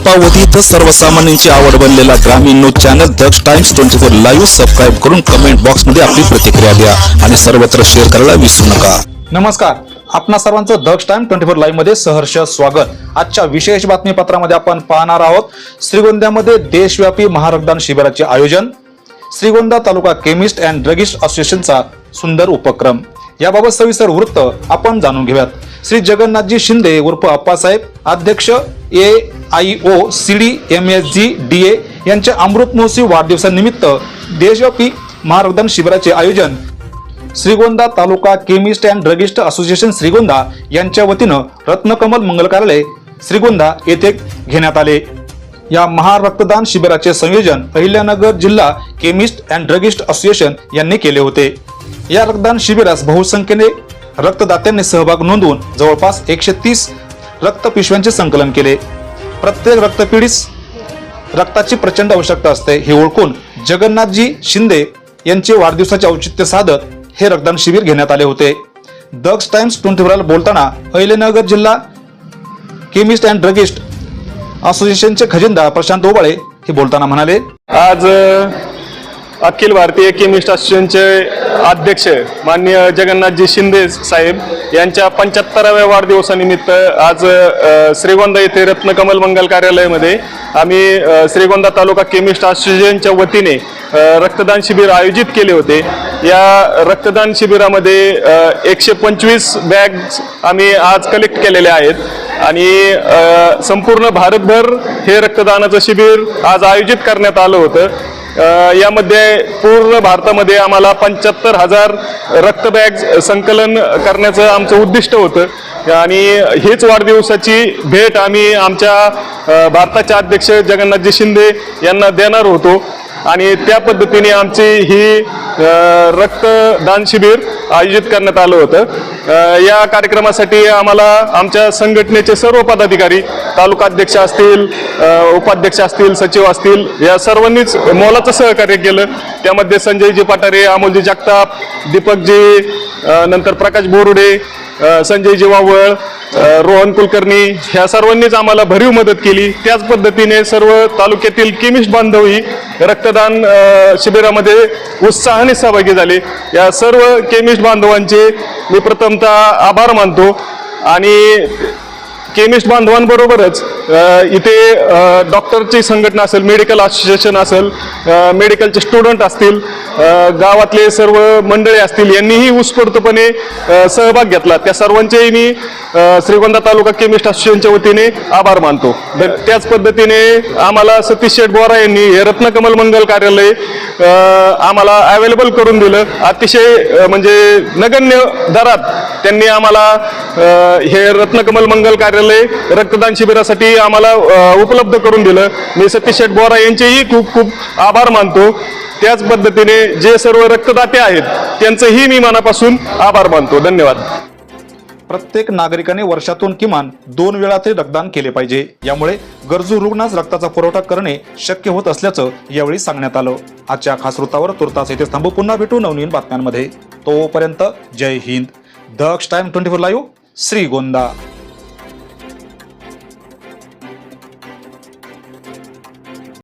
अल्पावधीत सर्वसामान्यांची आवड बनलेला ग्रामीण news channel Daksh times twenty four live subscribe करून कमेंट बॉक्समध्ये आपली प्रतिक्रिया द्या आणि सर्वत्र शेअर करायला विसरू नका. नमस्कार. आपणा सर्वांचं दक्ष टाइम ट्वेंटी फोर लाईव्हमध्ये सहर्ष स्वागत. आजच्या विशेष बातमीपत्रामध्ये आपण पाहणार आहोत श्रीगोंद्यामध्ये देशव्यापी महारक्तदान शिबिराचे आयोजन Shrigonda taluka chemist and druggist असोसिएशनचा सुंदर उपक्रम. याबाबत सविस्तर वृत्त आपण जाणून घेऊयात. श्री जगन्नाथजी शिंदे उर्फ अप्पासाहेब अध्यक्ष A I O C D M S G D A यांच्या अमृत महोत्सवी वाढदिवसानिमित्त देशव्यापी महारगदान शिबिराचे आयोजन Shrigonda taluka chemist and druggist association Shrigonda यांच्या वतीनं रत्नकमल मंगल कार्यालय श्रीगोंदा येथे घेण्यात आले. या महारक्तदान शिबिराचे संयोजन अहिल्यानगर जिल्हा केमिस्ट अँड ड्रगिस्ट असोसिएशन यांनी केले होते. या रक्तदान शिबिरास बहुसंख्येने रक्तदात्यांनी सहभाग नोंदवून जवळपास एकशे तीस रक्त पिशव्यांचे संकलन केले. प्रत्येक रक्तपिढीस रक्ताची प्रचंड आवश्यकता असते. हे ओळखून जगन्नाथजी शिंदे यांचे वाढदिवसाचे औचित्य साधत हे रक्तदान शिबिर घेण्यात आले होते. दक्ष टाइम्स ट्वेंटी फोर बोलताना अहिलेनगर जिल्हा केमिस्ट अँड ड्रगिस्ट असोसिएशनचे खजिनदार प्रशांत ओबाळे हे बोलताना म्हणाले आज अखिल भारतीय केमिस्ट असोसिएशनचे अध्यक्ष माननीय जगन्नाथजी शिंदे साहेब यांच्या पंच्याहत्तराव्या वाढदिवसानिमित्त आज श्रीगोंदा येथे रत्नकमल मंगल कार्यालयामध्ये आम्ही श्रीगोंदा तालुका केमिस्ट असोसिएशनच्या वतीने रक्तदान शिबिर आयोजित केले होते. या रक्तदान शिबिरामध्ये एकशे पंचवीस बॅग्स आम्ही आज कलेक्ट केलेले आहेत आणि संपूर्ण भारतभर हे रक्तदानाचं शिबिर आज आयोजित करण्यात आलं होतं. यामध्ये पूर्ण भारतामध्ये आम्हाला पंच्याहत्तर हजार रक्तबॅग संकलन करण्याचं आमचं उद्दिष्ट होतं. आणि हीच वाढदिवसाची भेट आम्ही आमच्या भारताचे अध्यक्ष जगन्नाथजी शिंदे यांना देणार होतो. आणि त्या पद्धतीने आमची ही रक्तदान शिबिर आयोजित करण्यात आलं होतं. या कार्यक्रमासाठी आम्हाला आमच्या संघटनेचे सर्व पदाधिकारी तालुका अध्यक्ष असतील उपाध्यक्ष असतील सचिव असतील या सर्वांनीच मोलाचं सहकार्य केलं. त्यामध्ये संजयजी पाटारे अमोलजी जगताप दीपकजी नंतर प्रकाश बोरुडे संजयजी वावळ रोहन कुलकर्णी ह्या सर्वांनीच आम्हाला भरीव मदत केली. त्याच पद्धतीने सर्व तालुक्यातील केमिस्ट बांधवही रक्तदान शिबिरामध्ये उत्साहाने सहभागी झाले. या सर्व केमिस्ट बांधवांचे मी प्रथमतः आभार मानतो. आणि केमिस्ट बांधवांबरोबरच इथे डॉक्टरची संघटना असेल मेडिकल असोसिएशन असेल मेडिकलचे स्टुडंट असतील गावातले सर्व मंडळी असतील यांनीही उत्स्फूर्तपणे सहभाग घेतला. त्या सर्वांचेही मी श्रीगोंदा तालुका केमिस्ट असोसिएशनच्या वतीने आभार मानतो. त्याच पद्धतीने आम्हाला सतीश शेठ बोरा यांनी हे रत्नकमल मंगल कार्यालय आम्हाला अवेलेबल करून दिलं. अतिशय म्हणजे नगण्य दरात त्यांनी आम्हाला हे रत्नकमल मंगल कार्यालय रक्तदान शिबिरासाठी आम्हाला उपलब्ध करून दिलं. मी सतीश शेठ बोरा यांचेही खूप खूप आभार मानतो. त्याच पद्धतीने जे सर्व रक्तदाते आहेत त्यांचंही मी मनापासून आभार मानतो. धन्यवाद. प्रत्येक नागरिकाने वर्षातून किमान दोन वेळा ते रक्तदान केले पाहिजे. यामुळे गरजू रुग्णास रक्ताचा पुरवठा करणे शक्य होत असल्याचं यावेळी सांगण्यात आलं. आजच्या खास वृत्तावर तुर्तास येथे थांबू. पुन्हा भेटू नवनवीन बातम्यांमध्ये. तोपर्यंत जय Hind. Daksh time twenty four live Shrigonda.